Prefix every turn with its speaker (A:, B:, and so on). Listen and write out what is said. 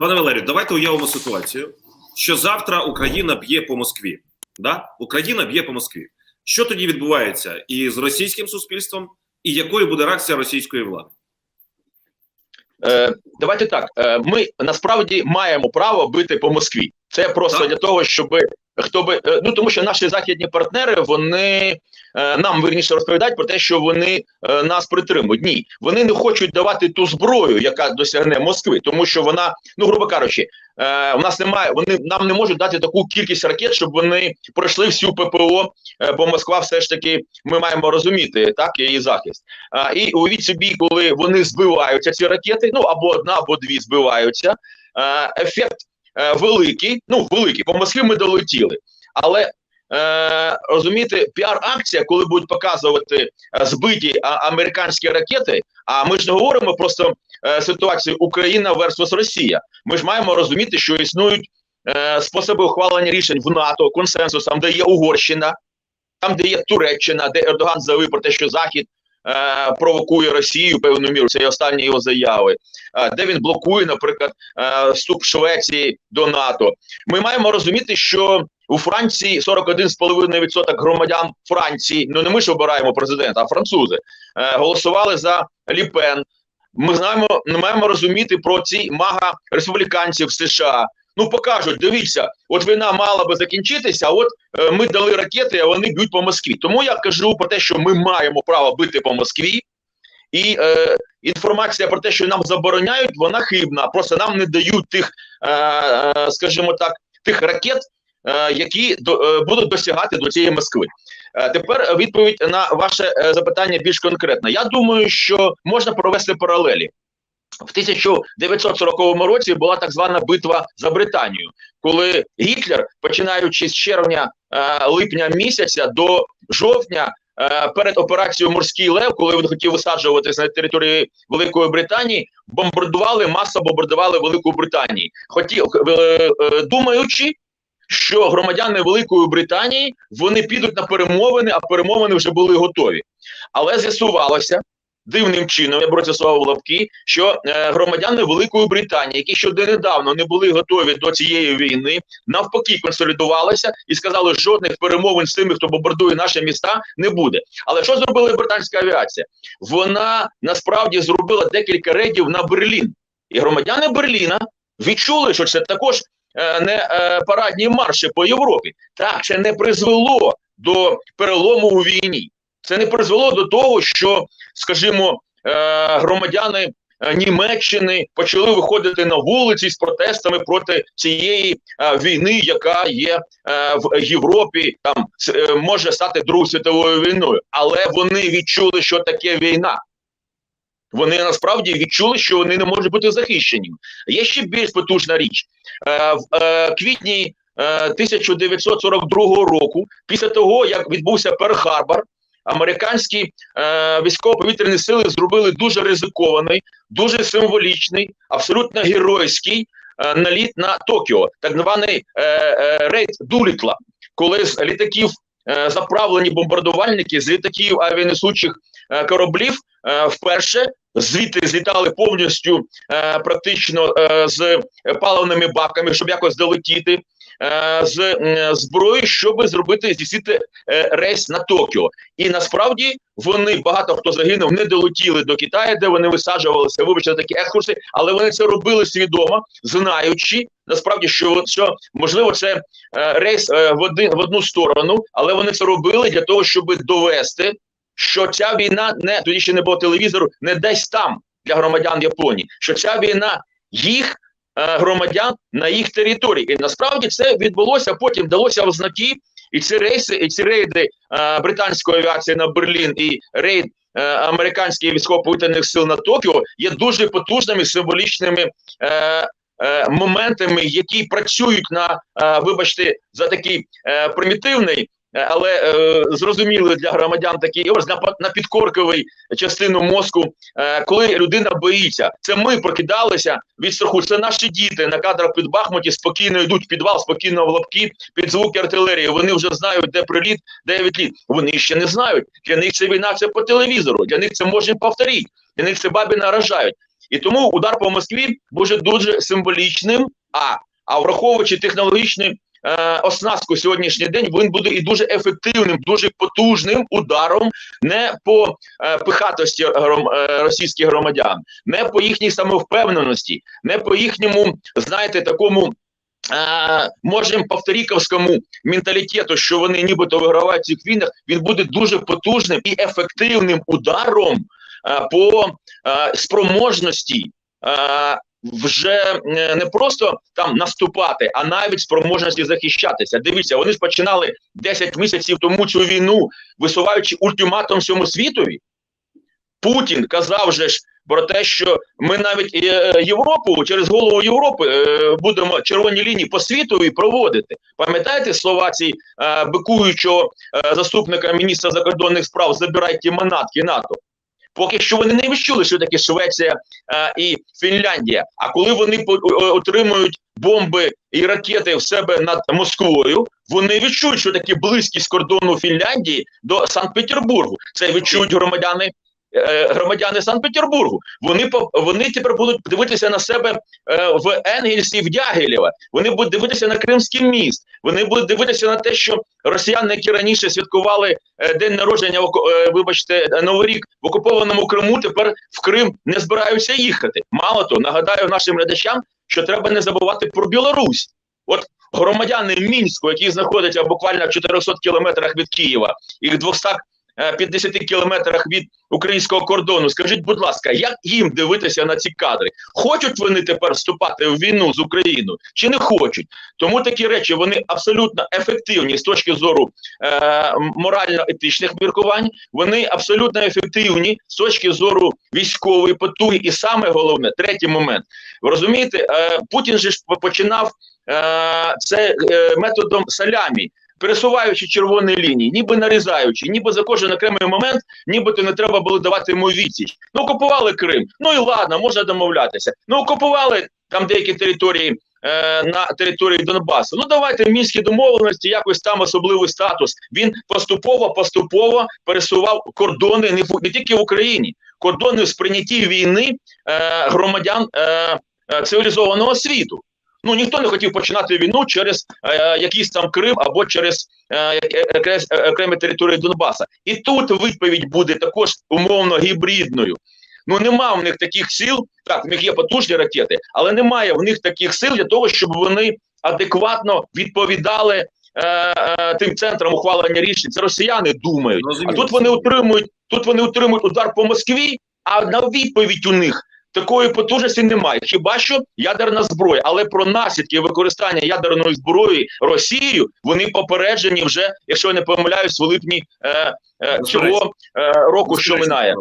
A: Пане Валерію, давайте уявимо ситуацію, що завтра Україна б'є по Москві. Да? Україна б'є по Москві. Що тоді відбувається і з російським суспільством, і якою буде реакція російської влади?
B: Е, давайте так. Е, ми насправді маємо право бити по Москві. Це просто
A: Так.
B: для того, щоб хто би е, ну тому, що наші західні партнери вони нам вирніше розповідають про те, що вони е, нас притримують. Ні, вони не хочуть давати ту зброю, яка досягне Москви, тому що вона, ну грубо кажучи, е, у нас немає. Вони нам не можуть дати таку кількість ракет, щоб вони пройшли всю ППО. Е, бо Москва, все ж таки, ми маємо розуміти так її захист. А, і уявіть собі, коли вони збиваються, ці ракети, ну або одна, або дві збиваються. Е, ефект е, великий, ну великий, по Москві ми долетіли. Але е, розумієте, піар-акція, коли будуть показувати е, збиті американські ракети. А ми ж не говоримо просто е, ситуацію Україна versus Росія. Ми ж маємо розуміти, що існують е, способи ухвалення рішень в НАТО, консенсусом, де є Угорщина, там, де є Туреччина, де Ердоган заявив про те, що Захід провокує Росію певну міру. Це і останні його заяви, де він блокує, наприклад, вступ Швеції до НАТО. Ми маємо розуміти, що у Франції 41,5% громадян Франції, ну не ми ж обираємо президента, а французи е, голосували за Ліпен. Ми знаємо, ми маємо розуміти про ці мага республіканців США. Ну покажуть, дивіться, от війна мала би закінчитися. а От е, ми дали ракети, а вони б'ють по Москві. Тому я кажу про те, що ми маємо право бити по Москві, і е, інформація про те, що нам забороняють, вона хибна. Просто нам не дають тих, е, е, скажімо так, тих ракет, які до, е, будуть досягати до цієї Москви. Е, тепер відповідь на ваше е, запитання більш конкретно. Я думаю, що можна провести паралелі. В 1940 році була так звана битва за Британію, коли Гітлер, починаючи з червня е, липня місяця до жовтня, е, перед операцією Морський Лев, коли він хотів висаджуватися на території Великої Британії, бомбардували масово бомбардували Велику Британію, хотів е, е, думаючи. Що громадяни Великої Британії вони підуть на перемовини, а перемовини вже були готові. Але з'ясувалося, дивним чином, я беру це лапки, що е, громадяни Великої Британії, які ще недавно не були готові до цієї війни, навпаки консолідувалися і сказали, що жодних перемовин з тими, хто бомбардує наші міста, не буде. Але що зробила британська авіація? Вона насправді зробила декілька рейдів на Берлін, і громадяни Берліна відчули, що це також не е, парадні марші по Європі. Так, це не призвело до перелому у війні. Це не призвело до того, що, скажімо, е, громадяни е, Німеччини почали виходити на вулиці з протестами проти цієї е, війни, яка є е, в Європі, там е, може стати Другою світовою війною. Але вони відчули, що таке війна. Вони насправді відчули, що вони не можуть бути захищені. Є ще більш потужна річ е, в е, квітні е, 1942 року, після того як відбувся Перл-Харбор, американські е, військово-повітряні сили зробили дуже ризикований, дуже символічний, абсолютно геройський е, наліт на Токіо, так званий е, е, рейд Дулітла, коли з літаків е, заправлені бомбардувальники з літаків авіанесучих е, кораблів е, вперше звідти злітали повністю е, практично е, з паливними баками, щоб якось долетіти. е, З зброї, щоб зробити здійснити е, рейс на Токіо, і насправді вони багато хто загинув, не долетіли до Китаю, де вони висаджувалися. Вибачте такі екскурси, але вони це робили свідомо, знаючи насправді, що що можливо це е, рейс е, в один в одну сторону, але вони це робили для того, щоб довести, що ця війна не тоді ще не було телевізору, не десь там для громадян Японії, що ця війна їх. е, Громадян на їх території, і насправді це відбулося. Потім далося в знаки, і ці рейси, і ці рейди е, британської авіації на Берлін і рейд е, американських військово-повітряних сил на Токіо є дуже потужними символічними е, е, моментами, які працюють на, е, вибачте, за такий примітивний. Але е, зрозумілий для громадян такий ось на, на підкорковий частину мозку, е, коли людина боїться, це ми прокидалися від страху. Це наші діти на кадрах під Бахмуті спокійно йдуть в підвал, спокійно в лапки під звуки артилерії. Вони вже знають, де приліт, де відліт. Вони ще не знають. Для них це війна це по телевізору. Для них це можна повторити. Для них це бабі наражають. І тому удар по Москві буде дуже символічним. А а враховуючи технологічну е, оснастку сьогоднішній день, він буде і дуже ефективним, дуже потужним ударом не по е, пихатості гром, е, російських громадян, не по їхній самовпевненості, не по їхньому, знаєте, такому. Е, можемо повторіковському менталітету, що вони нібито вигравають цих війнах, він буде дуже потужним і ефективним ударом е, по е, спроможності вже е, не просто там наступати, а навіть спроможності захищатися. Дивіться, вони ж починали 10 місяців тому цю війну, висуваючи ультиматум всьому світові. Путін казав же ж про те, що ми навіть е, Європу через голову Європи е, будемо червоні лінії по світу проводити. Пам'ятаєте слова ці бикуючого заступника міністра закордонних справ забирайте манатки НАТО? Поки що вони не відчули, що таке Швеція е, і Фінляндія. А коли вони отримують бомби і ракети в себе над Москвою, вони відчують, що таке близькість кордону Фінляндії до Санкт-Петербургу. Це відчують громадяни. Е, Громадяни Санкт-Петербургу, вони вони тепер будуть дивитися на себе е, в Енгельсі, в Дягілєва. Вони будуть дивитися на Кримський міст. Вони будуть дивитися на те, що росіяни, які раніше святкували е, день народження, вибачте, новий рік в окупованому Криму, тепер в Крим не збираються їхати. Мало того, нагадаю нашим глядачам, що треба не забувати про Білорусь. От громадяни Мінську, які знаходяться буквально в 400 кілометрах від Києва, і в 250 кілометрах від українського кордону. Скажіть, будь ласка, як їм дивитися на ці кадри? Хочуть вони тепер вступати в війну з Україною чи не хочуть? Тому такі речі вони абсолютно ефективні з точки зору е, морально-етичних міркувань. Вони абсолютно ефективні з точки зору військової потуги. І саме головне, третій момент. Ви розумієте, е, Путін же ж починав е, це е, методом салямі. Пересуваючи червоні лінії, ніби нарізаючи, ніби за кожен окремий момент, нібито не треба було давати йому відсіч. Ну окупували Крим. Ну і ладно, можна домовлятися. Ну окупували там деякі території е, на території Донбасу. Ну давайте мінські домовленості, якось там особливий статус. Він поступово поступово пересував кордони не, не тільки в Україні, кордони в сприйнятті війни е, громадян е, е, цивілізованого світу. Ну ніхто не хотів починати війну через е, якийсь там Крим або через е, якесь, е, окремі території Донбаса. І тут відповідь буде також умовно гібридною. Ну нема в них таких сил. Так, в них є потужні ракети, але немає в них таких сил для того, щоб вони адекватно відповідали е, е, тим центрам ухвалення рішень. Це росіяни думають. А тут вони отримують, тут вони отримують удар по Москві, а на відповідь у них такої потужності немає. Хіба що ядерна зброя, але про наслідки використання ядерної зброї Росією вони попереджені вже, якщо я не помиляюсь, в липні е, е, цього е, року, що минає.